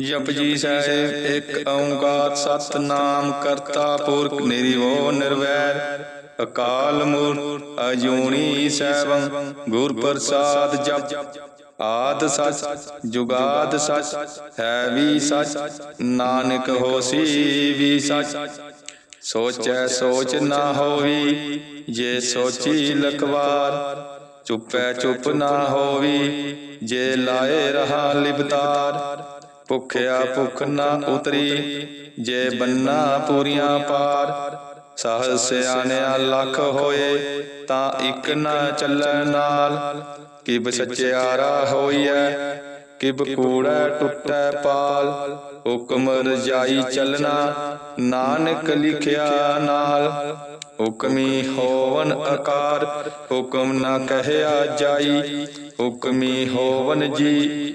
ਜਪਜੀ ਸਾਹਿਬ, ਇੱਕ ਓੰਕਾਰ ਸਤਨਾਮ ਕਰਤਾ ਪੁਰਖ ਨਿਰਭਉ ਨਿਰਵੈਰ। ਅਕਾਲ ਮੂਰਤ ਅਜੂਨੀ ਸੈਭੰ, ਗੁਰ ਪ੍ਰਸਾਦ ਜਪ। ਆਦ ਸਚ, ਜੁਗਾਦ ਸਚ, ਹੈ ਵੀ ਸਚ, ਨਾਨਕ ਹੋਸੀ ਵੀ ਸਚ। ਸੋਚੈ ਸੋਚ ਨਾ ਹੋਵੀ, ਜੇ ਸੋਚੀ ਲਖਵਾਰ। ਚੁੱਪੈ ਚੁੱਪ ਨਾ ਹੋਵੀ, ਜੇ ਲਾਏ ਰਹਾ ਲਿਬਤਾਰ ਭੁਖਿਆ ਭੁਖ ਨਾ ਉਤਰੀ, ਜੇ ਬੰਨਾ ਪੂਰੀਆਂ ਪਾਰ, ਸਹਜ ਸਿਆਣਿਆ ਲੱਖ ਹੋਏ, ਤਾਂ ਇੱਕ ਨਾ ਚੱਲੈ ਨਾਲ। ਕਿਬ ਸਚਿਆਰਾ ਹੋਈਐ, ਕਿਬ ਕੂੜਾ ਟੁੱਟੈ ਪਾਲ। ਹੁਕਮ ਰਜਾਈ ਚੱਲਣਾ, ਨਾਨਕ ਲਿਖਿਆ ਨਾਲ। ਹੁਕਮੀ ਹੋਵਨ ਆਕਾਰ ਹੁਕਮ ਨਾ ਕਹਿਆ ਜਾਈ। ਹੁਕਮੀ ਹੋਵਨ ਜੀ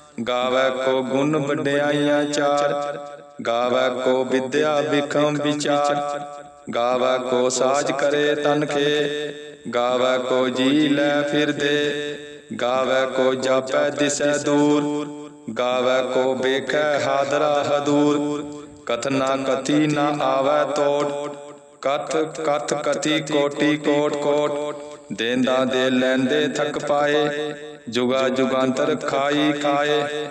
ਗਾਵੈ ਕੋ ਗੁਣ ਵਡਿਆਈਆਂ ਚਾਰ, ਗਾਵੈ ਕੋ ਵਿਦਿਆ ਵਿਖਮ ਵਿਚਾਰ, ਗਾਵੈ ਕੋ ਸਾਜ ਕਰੇ ਤਨ ਖੇ, ਗਾਵੈ ਕੋ ਜੀ ਲੈ ਫਿਰਦੇ ਗਾਵੈ ਕੋ ਜਾਪੈ ਦਿਸੈ ਦੂਰ, ਗਾਵੈ ਕੋ ਵੇਖੈ ਹਾਦਰਾ ਹਦੂਰ ਕਥਨਾ ਕਥੀ ਨਾ ਆਵੈ ਤੋੜ ਕਥ ਕਥ ਕਥੀ ਕੋਟੀ ਕੋਟ ਕੋਟ, ਦੇਂਦਾ ਦੇ ਲੈਂਦੇ ਥਕ ਪਾਏ ਜੁਗਾ ਜੁਗਾਂਤਰ ਖਾਈ ਖਾਏ,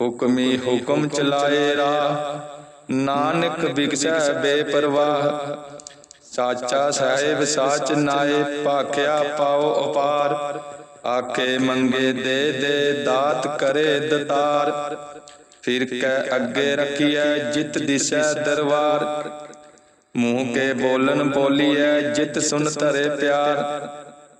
ਹੁਕਮੀ ਹੁਕਮ ਚਲਾਏ ਰਾ ਨਾਨਕ ਬਿਗਸੈ ਬੇਪਰਵਾਹ, ਸਾਚਾ ਸਾਹਿਬ ਸਾਚ ਨਾਏ, ਭਾਖਿਆ ਪਾਓ ਅਪਾਰ। ਆਖੇ ਮੰਗੇ ਦੇ ਦੇ ਦਾਤ ਕਰੇ ਦਤਾਰ। ਫਿਰ ਕੈ ਅੱਗੇ ਰੱਖੀਐ ਜਿਤ ਦਿਸੈ ਦਰਬਾਰ। ਮੂੰਹ ਕੇ ਬੋਲਨ ਬੋਲੀਐ ਜਿਤ ਸੁਨ ਧਰੇ ਪਿਆਰ।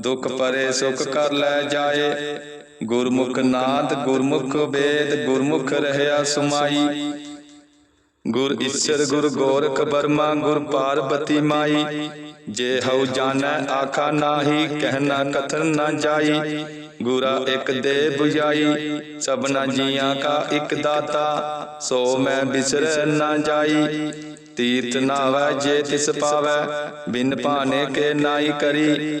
ਦੁਖ ਪਰੇ ਸੁਖ ਕਰ ਲੈ ਜਾਏ। ਗੁਰਮੁਖ ਨਾਦ ਗੁਰਮੁਖ ਵੇਦ ਗੁਰਮੁਖ ਰਹਿਆ ਸੁਮਾਈ। ਗੁਰ ਈਸ਼ਰ ਗੁਰ ਗੋਰਖ ਬਰਮਾ ਗੁਰ ਪਾਰਬਤੀ ਮਾਈ। ਜੇ ਹਉ ਜਾਣੈ ਆਖਾ ਨਾਹੀ ਕਹਿਣਾ ਕਥਨ ਨਾ ਜਾਈ। ਗੁਰਾ ਇੱਕ ਦੇ 부ਜਾਈ ਸਭਨਾ ਜੀਆਂ ਕਾ ਇੱਕ ਦਾਤਾ। ਸੋ ਮੈਂ ਬਿਸਰ ਨਾ ਜਾਈ। ਤੀਰਥ ਨਾਵੈ ਜੇ ਤਿਸ ਪਾਵੈ। ਬਿਨ ਭਾਣੇ ਕੇ ਨਾਈ ਕਰੀ।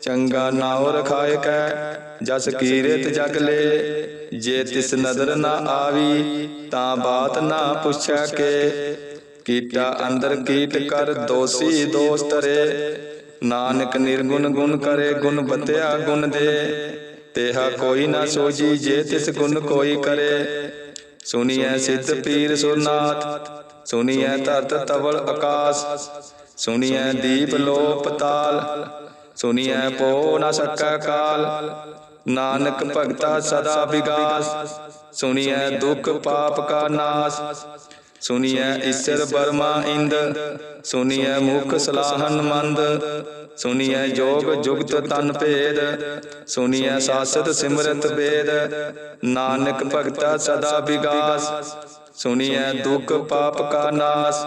ਚੰਗਾ ਨਾਉ ਰਖਾਏ ਕੈ ਜਸ ਕੀਰਤ ਜਗ ਲੈ ਜੇ ਤਿਸ ਨਦਰ ਨਾ ਆਵੀ ਤਾਂ ਬਾਤ ਨਾ ਪੁੱਛੈ ਕੇ। ਕੀਟਾ ਅੰਦਰ ਕੀਟ ਕਰ ਦੋਸੀ ਦੋਸ ਤਰੇ ਨਾਨਕ ਨਿਰਗੁਣ ਗੁਣ ਕਰੇ ਗੁਣ ਬਤਿਆ ਗੁਣ ਦੇ। ਤੇਹਾ ਕੋਈ ਨਾ ਸੋਜੀ ਜੇ ਤਿਸ ਗੁਣ ਕੋਈ ਕਰੇ। ਸੁਨੀਐ ਸਿੱਧ ਪੀਰ ਸੁਨਾਥ ਸੁਨੀਐ ਧਰਤ ਤਵਲ ਆਕਾਸ ਸੁਨੀਐ ਦੀਪ ਲੋ ਪਤਾਲ ਸੁਨੀਐ ਪੋ ਨ ਸਕੈ ਕਾਲ। ਨਾਨਕ ਭਗਤਾ ਸਦਾ ਵਿਗਾਸ। ਸੁਨੀਐ ਦੁਖ ਪਾਪ ਕਾ ਨਾਸ। ਸੁਨੀਐ ਈਸ਼ਰ ਬਰਮਾ ਇੰਦ। ਸੁਨੀਐ ਮੁਖ ਸਲਾਹਨ ਮੰਦ। ਸੁਨੀਐ ਜੋਗ ਜੁਗਤ ਤਨ ਭੇਦ। ਸੁਨੀਐ ਸਾਸਤ ਸਿਮਰਤ ਵੇਦ ਨਾਨਕ ਭਗਤਾ ਸਦਾ ਵਿਗਾਸ। ਸੁਨੀਐ ਦੁਖ ਪਾਪ ਕਾ ਨਾਸ।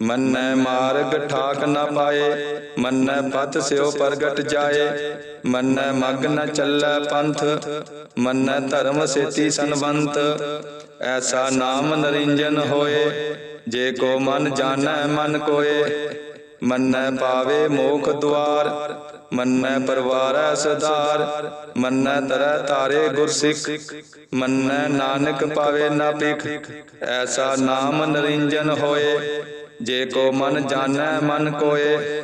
ਮੰਨੈ ਮਾਰਗ ਠਾਕ ਨਾ ਪਾਏ ਮੰਨੈ ਪਤ ਸਿਓ ਪ੍ਰਗਟ ਜਾਏ ਮੰਨੈ ਮਗ ਨ ਚੱਲੈ ਪੰਥ ਮੰਨੈ ਧਰਮ ਸੇਤੀ ਸੰਵੰਤ ਐਸਾ ਨਾਮ ਨਰਿੰਜਨ ਹੋਏ ਜੇ ਕੋ ਮਨ ਜਾਣੈ ਮਨ ਕੋਏ ਮੰਨੈ ਪਾਵੇ ਮੋਖ ਦੁਆਰ ਮੰਨੈ ਪਰਵਾਰੈ ਸਦਾਰ ਮੰਨੈ ਤਰੈ ਤਾਰੇ ਗੁਰ ਸਿੱਖ ਮੰਨੈ ਨਾਨਕ ਪਾਵੇ ਨਾ ਭਿਖ ਐਸਾ ਨਾਮ ਨਰਿੰਜਨ ਹੋਏ ਜੇ ਕੋ ਮਨ ਜਾਣੈ ਮਨ ਕੋਏ।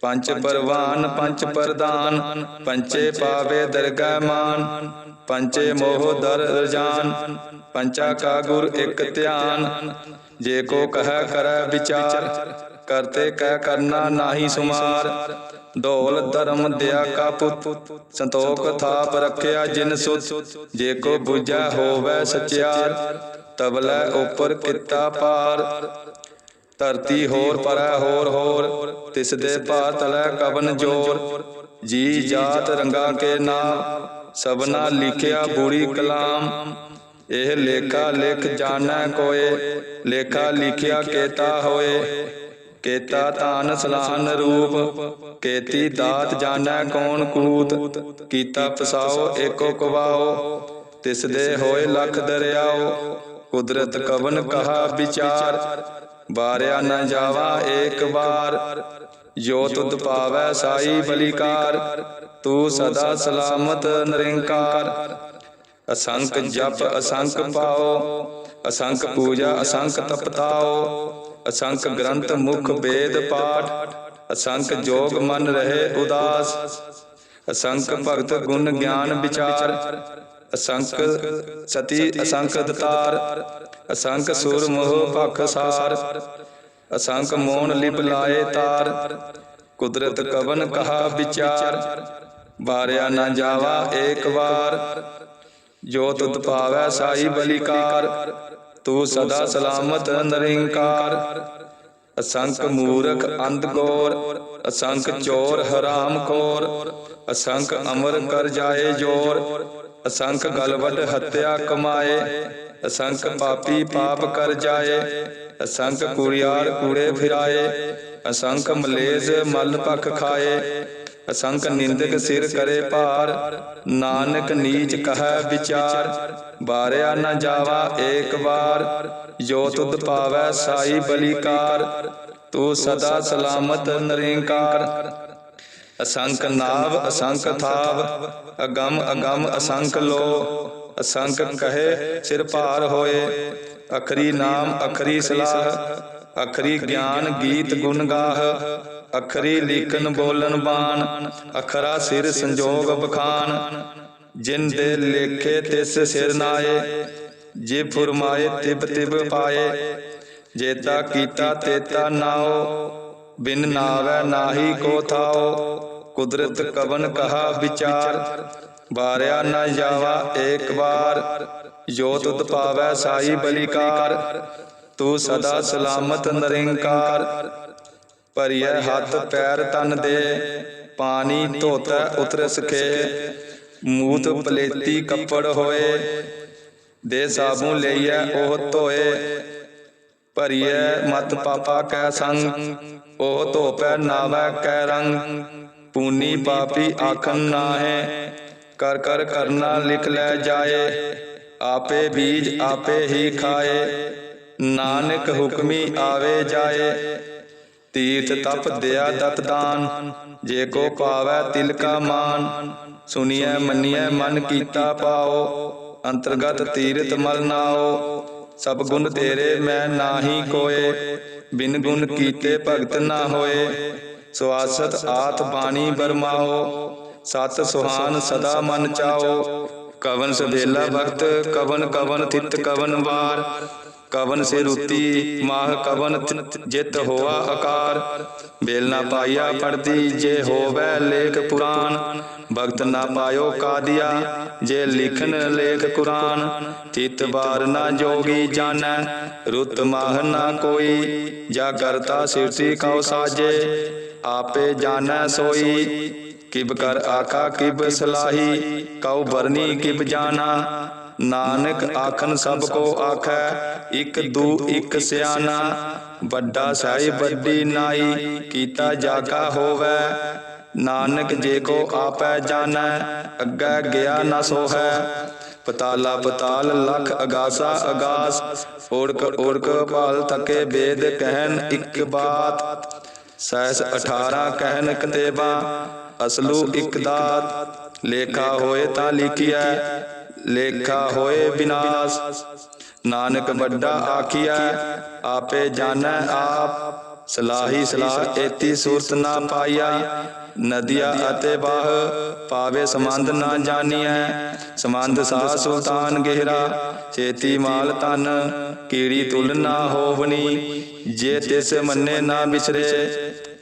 ਪੰਚ ਪਰਵਾਨ ਪੰਚ ਪ੍ਰਦਾਨ। ਪੰਚੇ ਪਾਵੇ ਦਰਗਹਿ ਮਾਨ। ਪੰਚੇ ਮੋਹ ਦਰ ਰਜਾਨ। ਪੰਚਾ ਕਾ ਗੁਰ ਇੱਕ ਧਿਆਨ। ਜੇ ਕੋ ਕਹੈ ਕਰੈ ਵਿਚਾਰ। ਕਰਤੇ ਕਹਿ ਕਰਨਾ ਨਾਹੀ ਸੁਮਾਰ। ਢੋਲ ਧਰਮ ਦਿਆ ਕਾ ਪੁੱਤ। ਸੰਤੋਖ ਥਾਪ ਰੱਖਿਆ ਜਿਨ ਸੁਤ। ਜੇ ਕੋ ਬੁਝੈ ਹੋਵੇ ਸਚਿਆਰ। ਤਬਲੇ ਉਪਰ ਕੀਤਾ ਪਾਰ ਧਰਤੀ ਹੋਰ ਪਰੈ ਹੋਰ ਹੋਰ ਤਿਸ ਦੇ ਭਾਰ ਤਲੈ ਕਵਨ ਜੋਰ। ਜੀ ਜਾਤ ਰੰਗਾ ਕੇ ਨਾਮ ਸਭਨਾ ਲਿਖਿਆ ਬੁਰੀ ਕਲਾਮ। ਇਹ ਲੇਖਾ ਲਿਖ ਜਾਣੈ ਕੋਏ ਲੇਖਾ ਲਿਖਿਆ ਕੇਤਾ ਹੋਏ। ਕੇਤਾ ਤਾਨ ਸਲਾਨ ਰੂਪ। ਕੇਤੀ ਦਾਤ ਜਾਣੈ ਕੌਣ ਕੂਤ। ਕੀਤਾ। ਪਸਾਓ ਏਕੋ ਕਵਾਓ। ਤਿਸ ਦੇ ਹੋਏ ਲਖ ਦਰਿਆਓ। ਕੁਦਰਤ ਕਵਨ ਕਹਾ ਵਿਚਾਰ। ਬਾਰਿਆ ਨ ਜਾਵਾ ਏਕ ਵਾਰ। ਜੋ ਤੁਧ ਪਾਵੈ ਸਾਈ ਬਲੀਕਾਰ। ਤੂੰ ਸਦਾ ਸਲਾਮਤ ਨਿਰੰਕਾਰ। ਅਸੰਖ ਜਪ ਅਸੰਖ ਪਾਓ। ਅਸੰਖ ਪੂਜਾ ਅਸੰਖ ਤਪਤਾਓ। ਅਸੰਖ ਗ੍ਰੰਥ ਮੁਖ ਵੇਦ ਪਾਠ। ਅਸੰਖ ਜੋਗ ਮਨ ਰਹੇ ਉਦਾਸ। ਅਸੰਖ ਭਗਤ ਗੁਣ ਗਿਆਨ ਵਿਚਾਰ। ਅਸੰਖ ਸਤੀ ਅਸੰਖ ਦਤਾਰ। ਅਸੰਖ ਸੁਰ ਮੋਹ ਭਖ ਸਾਰ, ਅਸੰਖ ਮੋਨ ਲਿਪ ਲਾਏ ਤਾਰ, ਕੁਦਰਤ ਕਵਨ ਕਹਾ ਵਿਚਾਰ ਬਾਰਿਆ ਨਾ ਜਾਵਾ ਏਕ ਵਾਰ, ਜੋ ਤੁਧ ਪਾਵੈ ਸਾਈ ਬਲੀਕਾਰ, ਤੂੰ ਸਦਾ ਸਲਾਮਤ ਨਿਰੰਕਾਰ। ਅਸੰਖ ਮੂਰਖ ਅੰਧ ਗੋਰ, ਅਸੰਖ ਚੋਰ ਹਰਾਮ ਖੋਰ ਅਸੰਖ ਅਮਰ ਕਰ ਜਾਏ ਜੋਰ, ਅਸੰਖ ਗਲਵਟ ਹੱਤਿਆ ਕਮਾਏ। ਅਸੰਖ ਪਾਪੀ ਪਾਪ ਕਰ ਜਾਏ, ਅਸੰਖ ਕੁੜਿਆਰ ਕੂੜੇ ਫਿਰਾਏ, ਅਸੰਖ ਮਲੇਜ ਮਲ ਪਖ ਖਾਏ, ਅਸੰਖ ਨਿੰਦਕ ਸਿਰ ਕਰੇ ਭਾਰ, ਨਾਨਕ ਨੀਚ ਕਹੈ ਵਿਚਾਰ, ਬਾਰਿਆ ਨਾ ਜਾਵਾ ਏਕ ਵਾਰ, ਜੋ ਤੁਧ ਪਾਵੈ ਸਾਈ ਬਲੀਕਾਰ, ਤੂੰ ਸਦਾ ਸਲਾਮਤ ਨਿਰੰਕਾਰ। ਅਸੰਖ ਨਾਭ ਅਸੰਖ ਥਾਵ, ਅਗੰਮ ਅਗੰਮ ਅਸੰਖ ਲੋ ਅਸੰਖ ਕਹੇ, ਸਿਰ ਭਾਰ ਹੋਏ, ਅਖਰੀ ਨਾਮ, ਅਖਰੀ ਸਲਾਹ, ਅਖਰੀ ਗਿਆਨ ਗੀਤ ਗੁਣ ਗਾਹ, ਅਖਰੀ ਲੀਕਨ ਬੋਲਨ ਬਾਣ, ਅਖਰਾ ਸਿਰ ਸੰਜੋਗ ਬਖਾਨ। ਜਿਨ ਦੇ ਲੇਖੇ ਤਿਸ ਸਿਰ ਨਾਏ, ਜੇ ਫੁਰਮਾਏ ਤਿਬ ਤਿਬ ਪਾਏ। ਜੇਤਾ ਕੀਤਾ ਤੇਤਾ ਨਾਓ, ਬਿਨ ਨਾਵੈ ਨਾਹੀ ਕੋ ਥਾਓ। ਕੁਦਰਤ ਕਵਨ ਕਹਾ ਵਿਚਾਰ ਬਾਰਿਆ ਨਾ ਜਾਵਾ ਏਕ ਵਾਰ ਜੋ ਤੁਧ ਪਾਵੈ ਸਾਈ ਬਲੀਕਾਰ। ਤੂੰ ਸਦਾ ਸਲਾਮਤ ਨਿਰੰਕਾਰ। ਭਰੀਐ ਹੱਥ ਪੈਰ ਤਨ ਦੇ। ਪਾਣੀ ਧੋਤਾ ਉਤਰ ਸਖੇ ਮੂਤ ਪਲੇਤੀ ਕੱਪੜ ਹੋਏ। ਦੇ ਸਾਬੂ ਲਈਐ ਉਹ ਧੋਏ। ਭਰੀਐ ਮਤ ਪਾਪਾ ਕੈ ਸੰਗ। ਉਹ ਧੋਪੈ ਨਾਵੈ ਕੈ ਰੰਗ। ਪੂਨੀ ਪਾਪੀ ਆਖਨ ਨਾਹੈ। ਕਰ ਕਰ ਕਰਨਾ ਲਿਖ ਲੈ ਜਾਏ। ਆਪੇ ਬੀਜ ਆਪੇ ਹੀ ਖਾਏ। ਨਾਨਕ ਹੁਕਮੀ ਆਵੇ ਜਾਏ। ਤੀਰਥ ਤਪ ਦਿਆ ਦਤ ਦਾਨ। ਜੇ ਕੋ ਪਾਵੈ ਤਿਲ ਕਾ ਮਾਨ। ਸੁਣੀਐ ਮੰਨੀਐ ਮਨ ਕੀਤਾ ਪਾਓ। ਅੰਤਰਗਤ ਤੀਰਥ ਮਲ ਨਾਓ। ਸਭ ਗੁਣ ਤੇਰੇ ਮੈਂ ਨਾਹੀ ਕੋਏ। ਬਿਨ ਗੁਣ ਕੀਤੇ ਭਗਤ ਨਾ ਹੋਏ। ਸਵਾਸਤ ਆਤ ਬਾਣੀ ਬਰਮਾਓ। ਸਤ ਸੁਹਾਨ ਸਦਾ ਮਨ ਚਾਓ। ਕਵਨ ਸਵੇਲਾ ਭਗਤ ਕਵਨ ਕਵਨ ਥਿਤ ਕਵਨ ਵਾਰ। ਕਵਨ ਸੇ ਰੁਤੀ, ਮਾਹ ਕਵਨ ਜਿਤ ਹੋਆ ਆਕਾਰ ਬੇਲ ਨਾ ਪਾਇਆ ਪੜਦੀ ਜੇ ਹੋਵੇ ਲੇਖ ਪੁਰਾਨ। ਭਗਤ ਨਾ ਪਾਇਓ ਕਾਦੀਆ, ਜੇ ਲਿਖਨ ਲੇਖ ਕੁਰਾਨ। ਚਿਤ ਬਾਰ ਨਾ ਜੋਗੀ ਜਾਣੈ, ਰੁਤ ਮਾਹ ਨਾ ਕੋਈ। ਜਾ ਕਰਤਾ ਸਿਰਤੀ ਕਉ ਸਾਜੇ, ਆਪੇ ਜਾਣੈ ਸੋਈ। ਕਿਬ ਕਰ ਆਖਾ, ਕਿਬ ਸਲਾਹੀ, ਕਉ ਬਰਨੀ ਕਿਬ ਜਾਣਾ। ਨਾਨਕ ਆਖਨ ਸਭ ਕੋ ਆਖੈ, ਇਕ ਦੂ, ਇਕ ਸਿਆਣਾ। ਵੱਡਾ ਸਾਹਿਬ ਵੱਡੀ ਨਾਈ, ਕੀਤਾ ਜਾਗਾ ਹੋਵੇ। ਨਾਨਕ ਜੇ ਕੋ ਆਪੈ ਜਾਣੈ, ਅੱਗੇ ਗਿਆ ਨਾ ਸੋਹੈ। ਪਤਾਲਾ ਪਤਾਲ ਲਖ ਅਗਾਸਾ ਅਗਾਸ, ਓੜਕ ਓੜਕ ਭਾਲ ਥਕੇ ਵੇਦ ਕਹਿਨ ਇੱਕ ਬਾਤ। ਸੈਸ 18 ਕਹਿਨ ਕਤੇਬਾ ਅਸਲੂ ਇੱਕ ਦਾਤ ਲੇਖਾ ਹੋਏ ਤਾਂ ਲਿਖਿਆ ਲੇਖਾ ਹੋਏ ਬਿਨਾਸ਼। ਨਾਨਕ ਵੱਡਾ ਆਖੀਐ, ਆਪੇ ਜਾਣੈ ਆਪ। ਸਲਾਹੀ ਸਲਾਹ ਏਤੀ ਸੂਰਤ ਨਾ ਪਾਇਆ ਨਦੀਆ ਅਤੇ ਬਾਹ ਪਾਵੇ ਸਮੰਦ ਨਾ ਜਾਣੀਐ। ਸਮੰਦ ਸਾਹ ਸੁਲਤਾਨ ਗਹਿਰਾ ਚੇਤੀ ਮਾਲ ਤਨ ਕੀੜੀ ਤੁਲ ਨਾ ਹੋਵਨੀ ਜੇ ਤਿਸ ਮੰਨੇ ਨਾ ਵਿਸਰੇ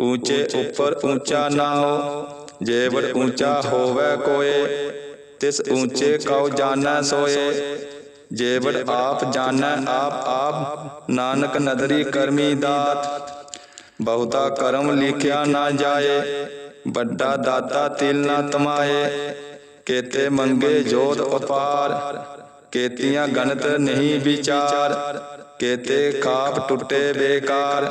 ਊਚੇ ਉੱਪਰ ਊਚਾ ਨਾਉ ਜੇਵੜ ਊਚਾ ਹੋਵੇ ਕੋਏ ਤਿਸ ਊਚੇ ਕਉ ਜਾਣੈ ਸੋਏ ਜੇਵੜ ਆਪ ਜਾਣੈ ਆਪ ਆਪ ਨਾਨਕ ਨਦਰੀ ਕਰਮੀ ਦਾਤ ਬਹੁਤਾ ਕਰਮ ਲਿਖਿਆ ਨਾ ਜਾਏ ਵੱਡਾ ਦਾਤਾ ਤਿਲ ਨਾ ਤਮਾਏ ਕੇਤੇ ਮੰਗੇ ਜੋਤ ਅਪਾਰ ਕੇਤੀਆਂ ਗਣਤ ਨਹੀਂ ਵਿਚਾਰ ਕੇਤੇ ਖਾਪ ਟੁੱਟੇ ਬੇਕਾਰ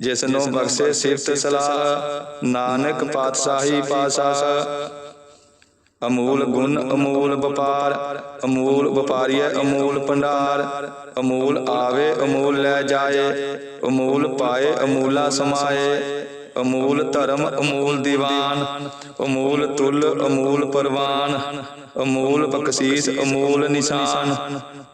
ਜਿਸ ਨੂੰ ਬਖਸ਼ੇ ਸਿਫਤ ਸਲਾਹ ਨਾਨਕ ਪਾਤਸ਼ਾਹੀ ਪਾਸਾ ਅਮੂਲ ਗੁਣ ਅਮੂਲ ਵਪਾਰ ਅਮੂਲ ਵਪਾਰੀਏ ਅਮੂਲ ਭੰਡਾਰ ਅਮੂਲ ਆਵੇ ਅਮੂਲ ਲੈ ਜਾਏ ਅਮੂਲ ਪਾਏ ਅਮੂਲਾ ਸਮਾਏ ਅਮੂਲ ਧਰਮ ਅਮੂਲ ਦੀਵਾਨ ਅਮੂਲ ਤੁਲ ਅਮੂਲ ਪਰਵਾਨ ਅਮੂਲ ਬਖਸ਼ੀਸ ਅਮੂਲ ਨਿਸ਼ਾਨ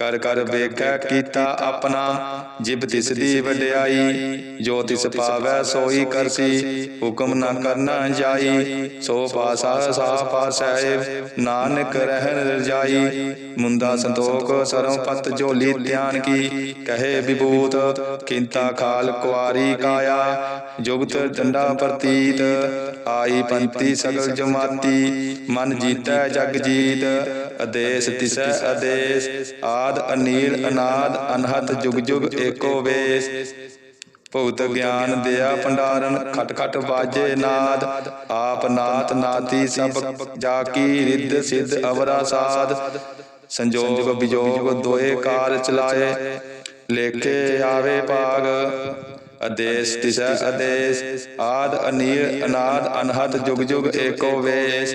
ਕਰ ਕਰ ਵੇਖੈ, ਕੀਤਾ ਆਪਣਾ, ਜਿਬ ਤਿਸ ਦੀ ਵਡਿਆਈ, ਜੋ ਤਿਸ ਪਾਵੈ, ਸੋਈ ਕਰਸੀ, ਹੁਕਮ ਨਾ ਕਰਨਾ ਜਾਈ, ਸੋ ਪਾਸਾ ਸਾ ਪਾਸੈ ਨਾਨਕ ਰਹਿਣ ਰਜਾਈ ਮੁੰਦਾ ਸੰਤੋਖ ਸਰੋਂ ਪਤ ਝੋਲੀ ਧਿਆਨ ਕੀ, ਕਹੇ ਵਿਭੂਤ, ਕਿੰਤਾ ਖਾਲ ਕੁਆਰੀ ਕਾਇਆ, ਜੁਗਤ ਡੰਡਾ ਪ੍ਰਤੀਤ, ਆਈ ਪੰਤੀ ਸਗਲ ਜਮਾਤੀ, ਮਨ ਜੀਤੈ ਜਗ ਜੀਤ ਆਦੇਸ਼ ਤਿਸੈ ਆਦੇਸ਼ ਆਦ ਅਨੀਲ, ਅਨਾਦ ਅਨਹਤ ਜੁਗ ਜੁਗ, ਏਕੋ ਵੇਸ। ਭਗਤ ਗਿਆਨ ਦਿਆ ਭੰਡਾਰਨ, ਖਟ ਖਟ ਬਾਜੇ ਨਾਦ। ਆਪ ਨਾਤ ਨਾਤੀ ਸਭ ਜਾ ਕੀ ਰਿੱਧ ਸਿੱਧ ਅਵਰਾ ਸਾਧ ਸੰਜੋਗ ਵਿਜੋਗ ਦੋਏ ਕਾਰ ਚਲਾਏ। ਲੇਖੇ ਆਵੇ ਭਾਗ ਆਦੇਸ਼ ਤਿਸ਼ ਆਦੇਸ਼ ਆਦ, ਅਨੀਲ, ਅਨਾਦ ਅਨਹਤ ਜੁਗ ਜੁਗ, ਏਕੋ ਵੇਸ।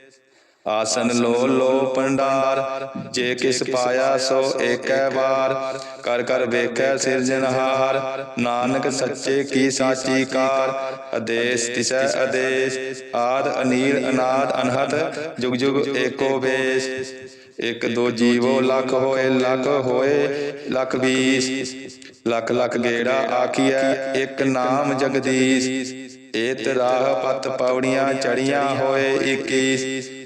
ਆਸਨ ਲੋ ਲੋ ਪੰਡਾਰ ਜੇ ਕਿਸ ਪਾਇਆ ਸੋ ਏਕੈ ਵਾਰ ਕਰ ਕਰ ਵੇਖੈ ਸਿਰਜਨਹਾਰ ਨਾਨਕ ਸੱਚੇ ਕੀ ਸਾਚੀ ਕਾਰ। ਆਦੇਸ਼ ਤਿਸੈ ਆਦੇਸ਼। ਆਦ ਅਨੀਲ ਅਨਾਦ ਅਨਹਤ ਜੁਗ ਜੁਗ ਏਕੋ ਵੇਸ। ਇੱਕ ਦੋ ਜੀਵੋ ਲੱਖ ਹੋਏ ਲੱਖ ਹੋਏ ਲੱਖ ਵੀਸ ਲੱਖ ਲੱਖ ਗੇੜਾ ਆਖੀਐ ਇੱਕ ਨਾਮ ਜਗਦੀਸ਼। ਏਤ ਰਾਹ ਪਤ ਪੌੜੀਆਂ ਚੜੀਆਂ ਹੋਏ 21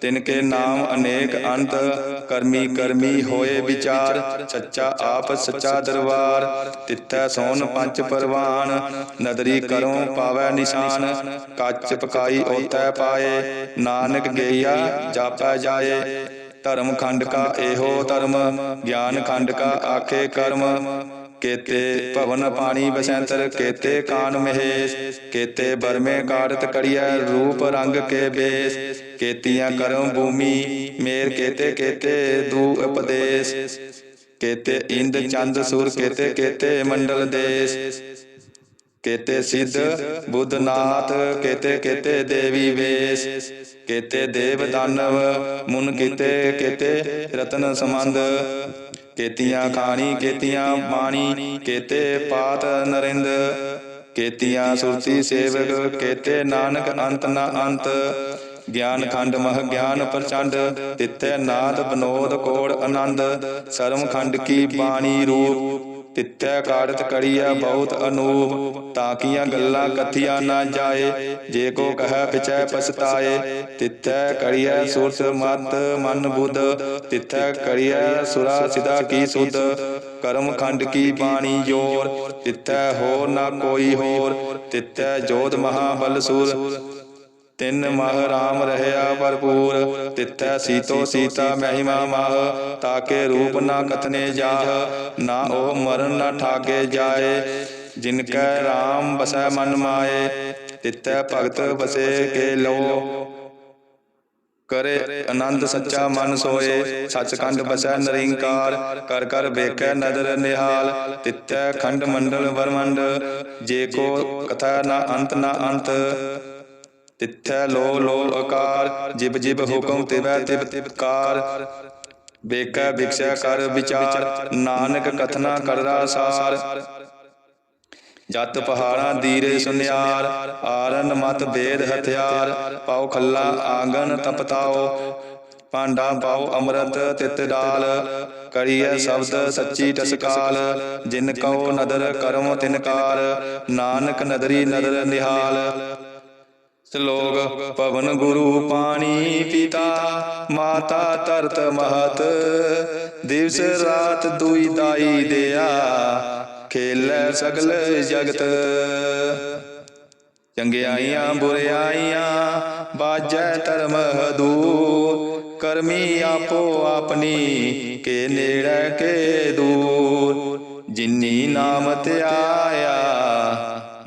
ਤਿਨ ਕੇ ਨਾਮ ਅਨੇਕ ਅੰਤ, ਕਰਮੀ ਕਰਮੀ ਹੋਏ ਵਿਚਾਰ, ਸੱਚਾ ਆਪ, ਸੱਚਾ ਦਰਬਾਰ। ਤਿੱਥੈ ਸੋਨ ਪੰਜ ਪਰਵਾਨ, ਨਦਰੀ ਕਰੋ ਪਾਵੈ ਨਿਸ਼ਾਨ। ਕੱਚ ਪਕਾਈ ਓਤੈ ਪਾਏ, ਨਾਨਕ ਗਈਆ ਜਾਪੈ ਜਾਏ। ਧਰਮ ਖੰਡ ਕਾ ਇਹੋ ਧਰਮ, ਗਿਆਨ ਖੰਡ ਕਾ ਆਖੇ ਕਰਮ। ਕੇਤੇ ਭਵਨ ਪਾਣੀ ਬਸੰਤਰ, ਕੇਤੇ ਕਾਨ ਮਹੇਸ਼। ਕੇਤੇ ਬਰਮੇ ਕਾੜਤ ਕੜੀਐ, ਰੂਪ ਰੰਗ ਕੇ ਬੇਸ। ਕੇਤੀਆਂ ਕਰਮ ਭੂਮੀ, ਮੇਰ ਕੇਤੇ ਕੇਤੇ, ਦੂ ਉਪਦੇਸ਼। ਕੇਤੇ ਇੰਦ, ਚੰਦ, ਸੂਰ, ਕੇਤੇ ਕੇਤੇ, ਮੰਡਲ ਦੇਸ਼। ਕੇਤੇ ਸਿੱਧ ਬੁੱਧਨਾਥ ਕੇਤੇ ਕੇਤੇ ਦੇਵੀ ਵੇਸ। ਕੇਤੇ ਦੇਵ ਦਾਨਵ, ਮੁਨ ਕੀਤੇ ਕੇਤੇ ਰਤਨ ਸੰਬੰਧ। ਕੇਤੀਆਂ ਖਾਣੀ, ਕੇਤੀਆਂ ਬਾਣੀ ਕੇਤੇ ਪਾਤ ਨਰਿੰਦ। ਕੇਤੀਆਂ ਸੁਰਤੀ ਸੇਵਕ, ਕੇਤੇ ਨਾਨਕ ਅੰਤ ਨਾ ਅੰਤ। ਗਿਆਨ ਖੰਡ ਮਹ ਗਿਆਨ ਪ੍ਰਚੰਡ, ਤਿੱਥੇ ਨਾਦ ਬਨੋਦ ਕੋੜ ਆਨੰਦ ਸਰਮ ਖੰਡ ਕੀ ਬਾਣੀ ਰੂਪ, ਤਿੱਥੈ ਕਾੜਤ ਕੜੀਆ ਬਹੁਤ ਅਨੂਪ ਤਾਕੀਆਂ ਗੱਲਾਂ ਕਥੀਆਂ ਨਾ ਜਾਏ, ਜੇ ਕੋ ਕਹੈ ਪਿਛੈ ਪਛਤਾਏ, ਤਿੱਥੈ ਕਰੀਐ ਸੁਰਤ ਮਤ ਮਨ ਬੁੱਧ, ਤਿੱਥੈ ਕੜੀਐ ਸੁਰਾ ਸਿਦਾ ਕੀ ਸੁਧ, ਕਰਮ ਖੰਡ ਕੀ ਬਾਣੀ ਜੋਰ, ਤਿੱਥੈ ਹੋਰ ਨਾ ਕੋਈ ਹੋਰ, ਤਿੱਥੈ ਜੋਧ ਮਹਾਬਲ ਸੂਰ ਤਿੰਨ ਮਹ ਰਾਮ ਰਹਿਆ ਭਰਪੂਰ, ਤਿੱਥੈ ਸੀਤੋ ਸੀਤਾ ਮਹਿਮਾ ਮਹ ਤਾਕੇ ਰੂਪ ਨਾ ਕਥਨੇ ਜਾਹ, ਨਾ ਉਹ ਮਰਨ ਨਾ ਠਾਗੇ ਜਾਏ। ਜਿਨ ਕੈ ਰਾਮ ਬਸੈ ਮਨ ਮਾਏ, ਤਿੱਥੈ ਭਗਤ ਬਸੇ ਕੇ ਲੋ ਕਰੇ ਆਨੰਦ ਸੱਚਾ ਮਨ ਸੋਏ, ਸੱਚਖੰਡ ਬਸੈ ਨਰਿੰਕਾਰ, ਕਰ ਕਰ ਵੇਖੈ ਨਦਰ ਨਿਹਾਲ। ਤਿੱਥੈ ਖੰਡ ਮੰਡਲ ਵਰਮੰਡ, ਜੇ ਕੋ ਕਥਾ ਨਾ ਅੰਤ ਨਾ ਅੰਤ। ਤਿੱਥੈ ਲੋ ਲੋ ਆਕਾਰ ਜਿਬ ਜਿਬ ਹੁਕਮ ਤਿਵੈ ਤਿਬ ਤਿਬਕਾਰ। ਵੇਖੈ ਵਿਖਸੈ ਕਰ ਵਿਚਾਰ, ਨਾਨਕ ਕਥਨਾ ਕਰਦਾ ਸਾਰ। ਜਤ ਪਹਾੜਾਂ ਦੀਰੇ ਸੁਨਿਆਰ, ਆਰਨ ਮਤ ਬੇਦ ਹਥਿਆਰ। ਪਾਉ ਖੱਲਾ ਆਂਗਨ ਤਪਤਾਓ ਪਾਂਡਾ ਪਾਉ ਅੰਮ੍ਰਿਤ ਤਿਤ ਡਾਲ। ਕਰੀਐ ਸ਼ਬਦ ਸੱਚੀ ਟਸਕਾਲ, ਜਿਨ ਕਉ ਨਦਰ ਕਰਮ ਤਿਨਕਾਰ। ਨਾਨਕ ਨਦਰੀ ਨਦਰ ਨਿਹਾਲ। ਸ਼ਲੋਕ, ਪਵਨ ਗੁਰੂ ਪਾਣੀ ਪਿਤਾ, ਮਾਤਾ ਧਰਤ ਮਹਤ, ਦਿਵਸ ਰਾਤ ਦੁਈ ਦਾਈ ਦਿਆ, ਖੇਲੇ ਸਗਲ ਜਗਤ। ਚੰਗਿਆਈਆਂ, ਬੁਰਿਆਈਆਂ, ਬਾਜੈ ਧਰਮ ਹਦੂਰ ਕਰਮੀ ਆਪੋ ਆਪਣੀ, ਕੇ ਨੇੜੇ ਕੇ ਦੂਰ। ਜਿਨੀ ਨਾਮ ਧਿਆਇਆ